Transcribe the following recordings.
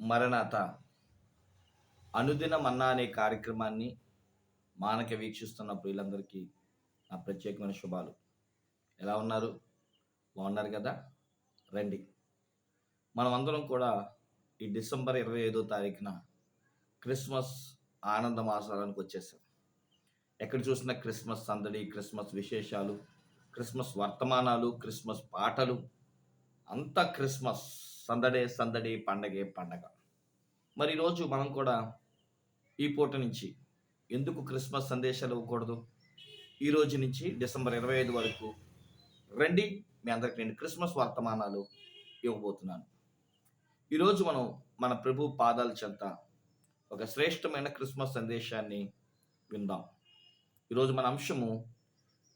మరణాత అనుదిన మన్నా అనే కార్యక్రమాన్ని మానక వీక్షిస్తున్న ప్రియులందరికీ నా ప్రత్యేకమైన శుభాలు. ఎలా ఉన్నారు? బాగున్నారు కదా? రండి. అందరం కూడా ఈ డిసెంబర్ ఇరవై ఐదో తారీఖున క్రిస్మస్ ఆనంద మాసాలకు వచ్చేసాం. ఎక్కడ చూసినా క్రిస్మస్ సందడి క్రిస్మస్ విశేషాలు క్రిస్మస్ వర్తమానాలు క్రిస్మస్ పాటలు అంతా క్రిస్మస్ సందడే సందడి పండగే పండగ. మరి ఈరోజు మనం కూడా ఈ పూట నుంచి ఎందుకు క్రిస్మస్ సందేశాలు ఇవ్వకూడదు? ఈ రోజు నుంచి డిసెంబర్ ఇరవై ఐదు వరకు రండి. మీ అందరికి నేను క్రిస్మస్ వర్తమానాలు ఇవ్వబోతున్నాను. ఈరోజు మనం మన ప్రభు పాదాల చెంత ఒక శ్రేష్టమైన క్రిస్మస్ సందేశాన్ని విందాం. ఈరోజు మన అంశము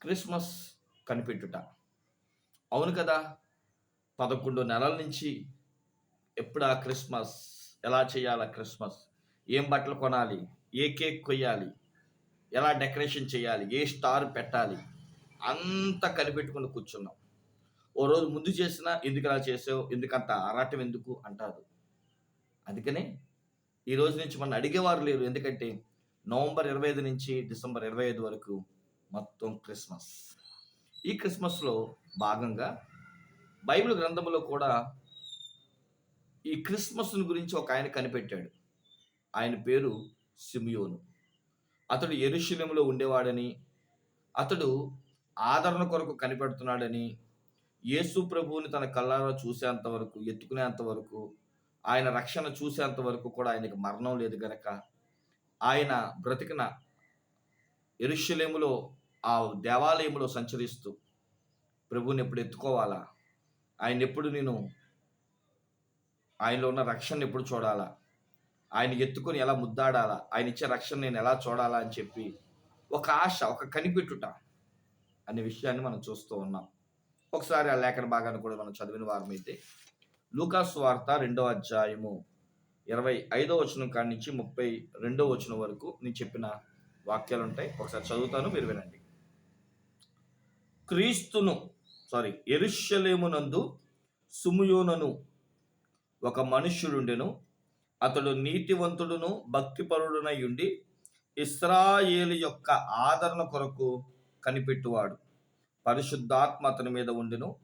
క్రిస్మస్ కనిపెట్టుట. అవును కదా? పదకొండు నెలల నుంచి ఎప్పుడా క్రిస్మస్ ఎలా చేయాలా క్రిస్మస్? ఏం బట్టలు కొనాలి? ఏ కేక్ కొయ్యాలి? ఎలా డెకరేషన్ చేయాలి? ఏ స్టార్ పెట్టాలి? అంత కనిపెట్టుకుని కూర్చున్నాం. ఓ రోజు ముందు చేసినా ఎందుకు అలా చేసావు? ఎందుకంత ఆరాటం ఎందుకు? అంటారు. అందుకనే ఈ రోజు నుంచి మనం అడిగేవారు లేరు. ఎందుకంటే నవంబర్ ఇరవై ఐదు నుంచి డిసెంబర్ ఇరవై ఐదు వరకు మొత్తం క్రిస్మస్. ఈ క్రిస్మస్లో భాగంగా బైబిల్ గ్రంథంలో కూడా ఈ క్రిస్మస్ను గురించి ఒక ఆయన కనిపెట్టాడు. ఆయన పేరు సిమియోను. అతడు ఎరుశల్యంలో ఉండేవాడని అతడు ఆదరణ కొరకు కనిపెడుతున్నాడని యేసు ప్రభువుని తన కళ్ళారా చూసేంత వరకు ఎత్తుకునేంత వరకు ఆయన రక్షణ చూసేంత వరకు కూడా ఆయనకు మరణం లేదు గనక ఆయన బ్రతికిన ఎరుషలేములో ఆ దేవాలయంలో సంచరిస్తూ ప్రభువుని ఎప్పుడు ఎత్తుకోవాలా? ఆయన ఎప్పుడు నేను ఆయనలో ఉన్న రక్షణ ఎప్పుడు చూడాలా? ఆయన ఎత్తుకొని ఎలా ముద్దాడాలా? ఆయన ఇచ్చే రక్షణ నేను ఎలా చూడాలా అని చెప్పి ఒక ఆశ ఒక కనిపెట్టుట అనే విషయాన్ని మనం చూస్తూ ఉన్నాం. ఒకసారి ఆ లేఖన భాగాన్ని కూడా మనం చదివిన వారమైతే లూకాస్ వార్త రెండవ అధ్యాయము ఇరవై ఐదో వచనం కాడి నుంచి ముప్పై రెండో వచనం వరకు నేను చెప్పిన వాక్యాలు ఉంటాయి. ఒకసారి చదువుతాను మీరు వినండి. క్రీస్తును సారీ ఎరుషలేమునందు సుముయోనను ఒక మనుష్యుడుండెను. అతడు నీతివంతుడును భక్తిపరుడునై ఉండి ఇస్రాయేలు యొక్క ఆదరణ కొరకు కనిపెట్టువాడు. పరిశుద్ధాత్మ అతని మీద ఉండెను.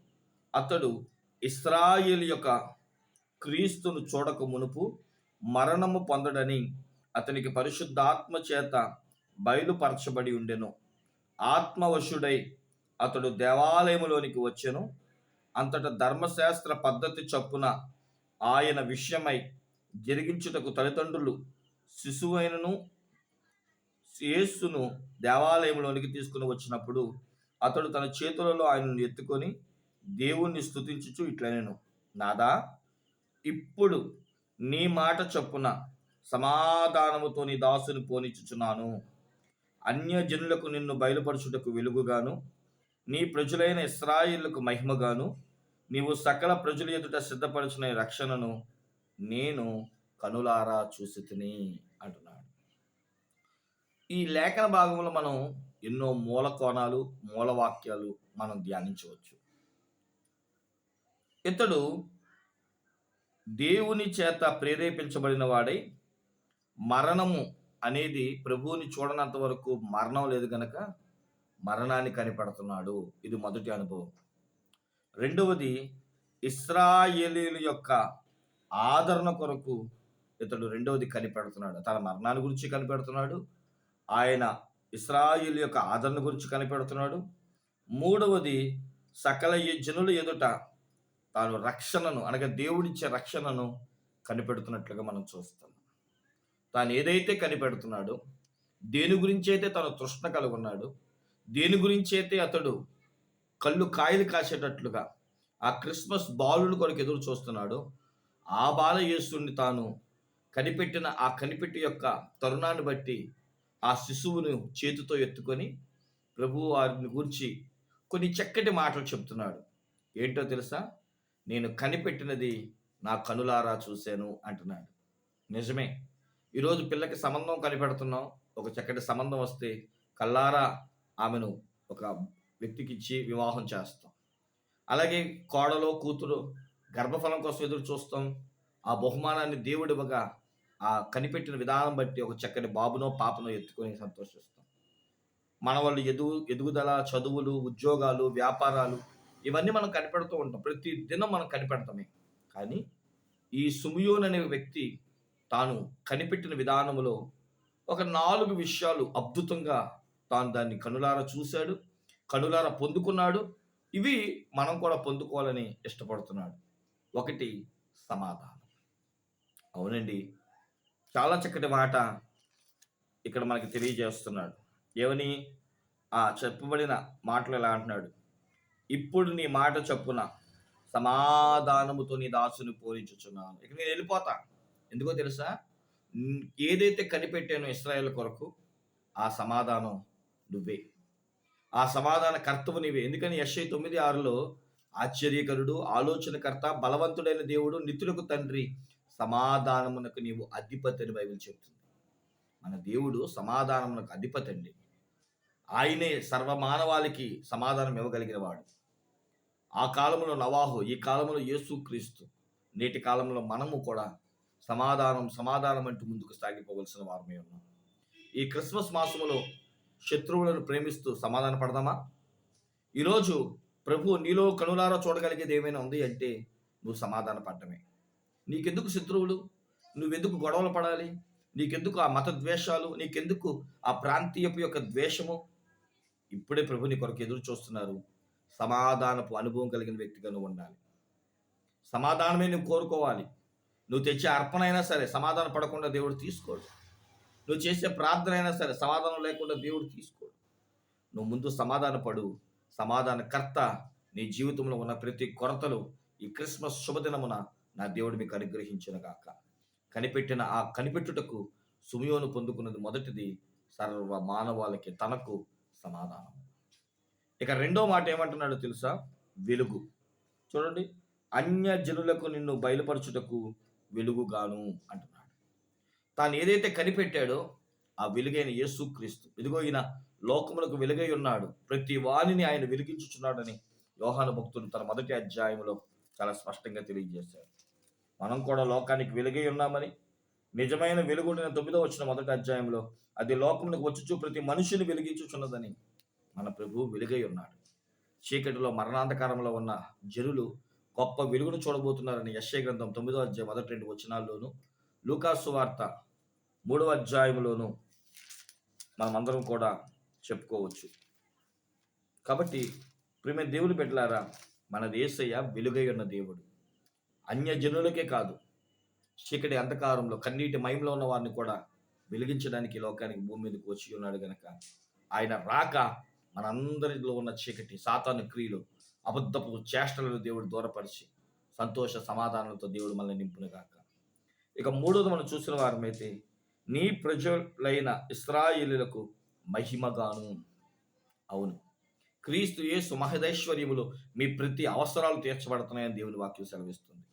అతడు ఇస్రాయేల్ యొక్క క్రీస్తును చూడక మునుపు మరణము పొందడని అతనికి పరిశుద్ధాత్మ చేత బయలుపరచబడి ఉండెను. ఆత్మవశుడై అతడు దేవాలయములోనికి వచ్చెను. అంతట ధర్మశాస్త్ర పద్ధతి చొప్పున ఆయన విషయమై జరిగించుటకు తల్లిదండ్రులు శిశువైనను యేస్సును దేవాలయంలోనికి తీసుకుని వచ్చినప్పుడు అతడు తన చేతులలో ఆయనను ఎత్తుకొని దేవుణ్ణి స్థుతించుచు ఇట్లనేను. నాదా ఇప్పుడు నీ మాట చొప్పున సమాధానముతో నీ దాసుని పోనిచ్చుచున్నాను. అన్యజనులకు నిన్ను బయలుపరచుటకు వెలుగుగాను నీ ప్రజలైన ఇస్రాయిళ్ళకు మహిమగాను నీవు సకల ప్రజల ఎదుట సిద్ధపరచిన రక్షణను నేను కనులారా చూసి తిని అంటున్నాడు. ఈ లేఖన భాగంలో మనం ఎన్నో మూల కోణాలు మూల వాక్యాలు మనం ధ్యానించవచ్చు. ఇతడు దేవుని చేత ప్రేరేపించబడిన వాడై మరణము అనేది ప్రభువుని చూడనంత వరకు మరణం లేదు గనక మరణాన్ని కనిపెడుతున్నాడు. ఇది మొదటి అనుభవం. రెండవది ఇస్రాయేలీల యొక్క ఆదరణ కొరకు ఇతడు రెండవది కనిపెడుతున్నాడు. తన మరణాన్ని గురించి కనిపెడుతున్నాడు. ఆయన ఇస్రాయిల్ యొక్క ఆదరణ గురించి కనిపెడుతున్నాడు. మూడవది సకల జనుల ఎదుట తాను రక్షణను అనగా దేవుడిచ్చే రక్షణను కనిపెడుతున్నట్లుగా మనం చూస్తాం. తాను ఏదైతే కనిపెడుతున్నాడో దేని గురించి అయితే తను తృష్ణ కలుగున్నాడు దేని గురించి అయితే అతడు కళ్ళు కాయలు కాసేటట్లుగా ఆ క్రిస్మస్ బాలుని కొరకు ఎదురు చూస్తున్నాడు ఆ బాల యేసుని తాను కనిపెట్టిన ఆ కనిపెట్టి యొక్క తరుణాన్ని బట్టి ఆ శిశువును చేతితో ఎత్తుకొని ప్రభు వారిని గురించి కొన్ని చక్కటి మాటలు చెప్తున్నాడు. ఏంటో తెలుసా? నేను కనిపెట్టినది నా కనులారా చూశాను అంటున్నాడు. నిజమే. ఈరోజు పిల్లకి సంబంధం కనిపెడుతున్నాం. ఒక చక్కటి సంబంధం వస్తే కల్లారా ఆమెను ఒక వ్యక్తికి ఇచ్చి వివాహం చేస్తాం. అలాగే కోడలో కూతురు గర్భఫలం కోసం ఎదురు చూస్తాం. ఆ బహుమానాన్ని దేవుడు ఇవ్వగా ఆ కనిపెట్టిన విధానం బట్టి ఒక చక్కని బాబునో పాపనో ఎత్తుకొని సంతోషిస్తాం. మన వాళ్ళు ఎదుగు ఎదుగుదల చదువులు ఉద్యోగాలు వ్యాపారాలు ఇవన్నీ మనం కనిపెడుతూ ఉంటాం. ప్రతి దినం మనం కనిపెడతామే. కానీ ఈ సుమియోన్ అనే వ్యక్తి తాను కనిపెట్టిన విధానంలో ఒక నాలుగు విషయాలు అద్భుతంగా తాను దాన్ని కనులారా చూశాడు కనులారా పొందుకున్నాడు ఇవి మనం కూడా పొందుకోవాలని ఇష్టపడుతున్నాడు. ఒకటి సమాధానం. అవునండి. చాలా చక్కటి మాట ఇక్కడ మనకి తెలియజేస్తున్నాడు. ఏమని? ఆ చెప్పబడిన మాటలు ఎలా అంటున్నాడు? ఇప్పుడు నీ మాట చెప్పున సమాధానముతో నీ దాసుని పూరించుచున్నాను ఇక నేను వెళ్ళిపోతా. ఎందుకో తెలుసా? ఏదైతే కనిపెట్టానో ఇస్రాయేల్ కొరకు ఆ సమాధానం నువ్వే. ఆ సమాధాన కర్తవు నీవే. ఎందుకని యశ్ఐ తొమ్మిది ఆరులో ఆశ్చర్యకరుడు ఆలోచనకర్త బలవంతుడైన దేవుడు నితులకు తండ్రి సమాధానమునకు నీవు అధిపతి అని బైబిల్ చెప్తుంది. మన దేవుడు సమాధానమునకు అధిపతి అండి. ఆయనే సర్వమానవాళికి సమాధానం ఇవ్వగలిగిన వాడు ఆ కాలంలో నవాహు ఈ కాలంలో యేసుక్రీస్తు నేటి కాలంలో మనము కూడా సమాధానం సమాధానం అంటూ ముందుకు సాగిపోవలసిన వారమే ఉన్నాం. ఈ క్రిస్మస్ మాసములో శత్రువులను ప్రేమిస్తూ సమాధాన పడదామా? ఈరోజు ప్రభు నీలో కనులారా చూడగలిగేది ఏమైనా ఉంది అంటే నువ్వు సమాధాన పడ్డమే. నీకెందుకు శత్రువులు? నువ్వెందుకు గొడవలు పడాలి? నీకెందుకు ఆ మత ద్వేషాలు నీకెందుకు ఆ ప్రాంతీయపు యొక్క ద్వేషము? ఇప్పుడే ప్రభు నీ కొరకు ఎదురు చూస్తున్నారు. సమాధానపు అనుభవం కలిగిన వ్యక్తిగా నువ్వు ఉండాలి. సమాధానమే నువ్వు కోరుకోవాలి. నువ్వు తెచ్చే అర్పణ అయినా సరే సమాధాన పడకుండా దేవుడు తీసుకోడు. నువ్వు చేసే ప్రార్థన అయినా సరే సమాధానం లేకుండా దేవుడు తీసుకోడు. నువ్వు ముందు సమాధాన పడు. సమాధాన కర్త నీ జీవితంలో ఉన్న ప్రతి కొరతలు ఈ క్రిస్మస్ శుభదినమున నా దేవుడు మీకు అనుగ్రహించిన కనిపెట్టిన ఆ కనిపెట్టుటకు సుమియోను పొందుకున్నది మొదటిది సర్వ మానవాళికి తనకు సమాధానం ఇక రెండో మాట ఏమంటున్నాడో తెలుసా? వెలుగు. చూడండి. అన్య జనులకు నిన్ను బయలుపరచుటకు వెలుగుగాను అంటున్నాడు. తాను ఏదైతే కనిపెట్టాడో ఆ వెలుగైన యేసుక్రీస్తు. ఇదిగో ఈయన లోకములకు వెలుగై ఉన్నాడు. ప్రతి వాణిని ఆయన వెలిగించుచున్నాడని యోహాను భక్తుడు తన మొదటి అధ్యాయంలో చాలా స్పష్టంగా తెలియజేశాడు. మనం కూడా లోకానికి వెలుగై ఉన్నామని నిజమైన వెలుగుడిన తొమ్మిదో వచ్చిన మొదటి అధ్యాయంలో అది లోకములకు వచ్చుచు ప్రతి మనుషుని వెలిగించుచున్నదని మన ప్రభువు వెలుగై ఉన్నాడు. చీకటిలో మరణాంధకారంలో ఉన్న జనులు గొప్ప వెలుగును చూడబోతున్నారని యశ్య గ్రంథం తొమ్మిదో అధ్యాయం మొదటి రెండు వచనాల్లోను లూకాసు వార్త మూడవ అధ్యాయంలోనూ మనమందరం కూడా చెప్పుకోవచ్చు. కాబట్టి ప్రేమ దేవుని పెట్టలారా మన దేశయ్య వెలుగై ఉన్న దేవుడు. అన్యజనులకే కాదు చీకటి అంధకారంలో కన్నీటి మయంలో ఉన్న వారిని కూడా వెలిగించడానికి లోకానికి భూమి మీదకి వచ్చి ఉన్నాడు గనక. ఆయన రాక మనందరిలో ఉన్న చీకటి సాతాను క్రియలు అబద్ధపు చేష్టలను దేవుడు దూరపరిచి సంతోష సమాధానంతో దేవుడు మనల్ని నింపునుగాక. ఇక మూడోది మనం చూసిన వారమైతే నీ ప్రజలైన ఇస్రాయిలులకు మహిమగాను. అవును. క్రీస్తు యేసు మహదైశ్వర్యములు మీ ప్రతి అవసరాలు తీర్చబడుతున్నాయని దేవుని వాక్యం సెలవిస్తుంది.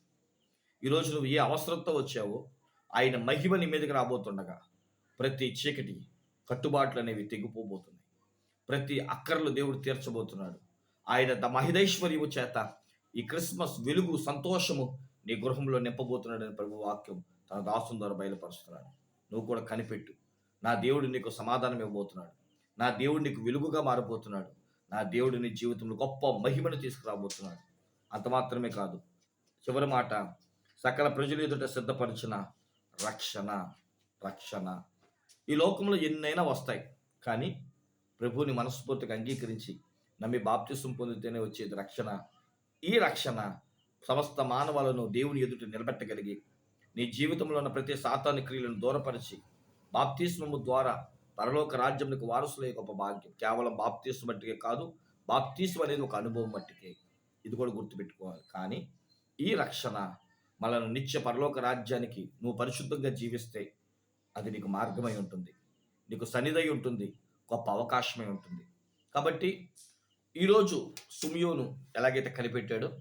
ఈరోజు నువ్వు ఏ అవసరంతో వచ్చావో ఆయన మహిమ నీ మీదకి రాబోతుండగా ప్రతి చీకటి కట్టుబాట్లు అనేవి తెగిపోబోతున్నాయి. ప్రతి అక్కర్లు దేవుడు తీర్చబోతున్నాడు. ఆయన ద మహిదైశ్వర్యము చేత ఈ క్రిస్మస్ వెలుగు సంతోషము నీ గృహంలో నింపబోతున్నాడని ప్రభు వాక్యం తన దాసుని ద్వారా బయలుపరుస్తున్నాడు. నువ్వు కూడా కనిపెట్టు. నా దేవుడు నీకు సమాధానం ఇవ్వబోతున్నాడు. నా దేవుడు నీకు వెలుగుగా మారబోతున్నాడు. నా దేవుడు నీ జీవితంలో గొప్ప మహిమను తీసుకురాబోతున్నాడు. అంత మాత్రమే కాదు. చివరి మాట సకల ప్రజలు ఎదుట సిద్ధపరిచిన రక్షణ రక్షణ. ఈ లోకంలో ఎన్నైనా వస్తాయి కానీ ప్రభువుని మనస్ఫూర్తిగా అంగీకరించి నమ్మి బాప్తిసం పొందితేనే వచ్చేది రక్షణ. ఈ రక్షణ సమస్త మానవాలను దేవుని ఎదుట నిలబెట్టగలిగి నీ జీవితంలో ఉన్న ప్రతి సాతాని క్రియలను దూరపరిచి బాప్తిస్మము ద్వారా పరలోక రాజ్యంకు వారసులే గొప్ప భాగ్యం. కేవలం బాప్తీసు మట్టికే కాదు బాప్తీసం అనేది ఒక అనుభవం మట్టికే. ఇది కూడా గుర్తుపెట్టుకోవాలి. కానీ ఈ రక్షణ మనల్ని నిత్య పరలోక రాజ్యానికి నువ్వు పరిశుద్ధంగా జీవిస్తే అది నీకు మార్గమై ఉంటుంది. నీకు సన్నిధై ఉంటుంది. గొప్ప అవకాశమై ఉంటుంది. కాబట్టి ఈరోజు సుమియోను ఎలాగైతే కనిపెట్టాడో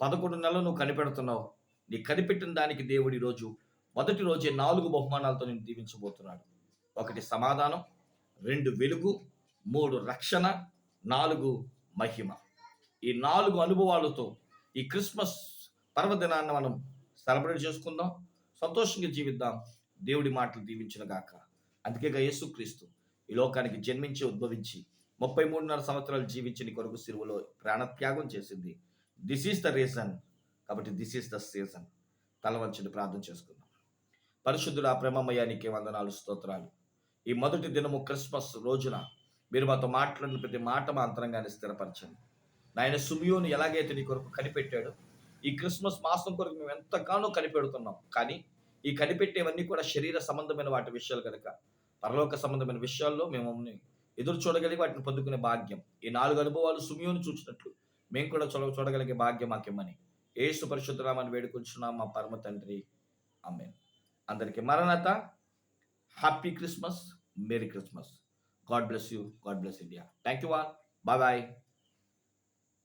పదకొండు నెలలు నువ్వు కనిపెడుతున్నావు నీ కనిపెట్టిన దానికి దేవుడు ఈరోజు మొదటి రోజే నాలుగు బహుమానాలతో నేను దీవించబోతున్నాడు. ఒకటి సమాధానం రెండు వెలుగు మూడు రక్షణ నాలుగు మహిమ. ఈ నాలుగు అనుభవాలతో ఈ క్రిస్మస్ పర్వదినాన్ని మనం సెలబ్రేట్ చేసుకుందాం సంతోషంగా జీవిద్దాం. దేవుడి మాటలు దీవించిన గాక. అందుకే యేసుక్రీస్తు ఈ లోకానికి జన్మించి ఉద్భవించి ముప్పై మూడున్నర సంవత్సరాలు జీవించిన కొరకు సిరువులో ప్రాణత్యాగం చేసింది. దిస్ ఈస్ ద రీజన్ కాబట్టి దిస్ ఈస్ ద సీజన్ తలవంచుని ప్రార్థన చేసుకుందాం. పరిశుద్ధుడు ఆ ప్రేమమయ్య వందనాలు స్తోత్రాలు. ఈ మొదటి దినము క్రిస్మస్ రోజున మీరు మాతో మాట్లాడిన ప్రతి మాట మా అంతరంగాన్ని స్థిరపరచండి. నాయన సుమియోని ఎలాగైతే నీ కొరకు కనిపెట్టాడు ఈ క్రిస్మస్ మాసం కొరకు మేము ఎంతగానో కనిపెడుతున్నాం. కానీ ఈ కనిపెట్టేవన్నీ కూడా శరీర సంబంధమైన వాటి విషయాలు కనుక పరలోక సంబంధమైన విషయాల్లో మేము ఎదురు చూడగలిగి వాటిని పొందుకునే భాగ్యం. ఈ నాలుగు అనుభవాలు సుమియోని చూసినట్లు మేము కూడా చూడ చూడగలిగే భాగ్యం మాకిమ్మని. ఏసు పరిశుద్ధరామని వేడుకొంచున్నాం. మా పరమ తండ్రి. అమ్మే అందరికీ మరణత. Happy Christmas. Merry Christmas. God bless you. God bless India. Thank you all. Bye bye.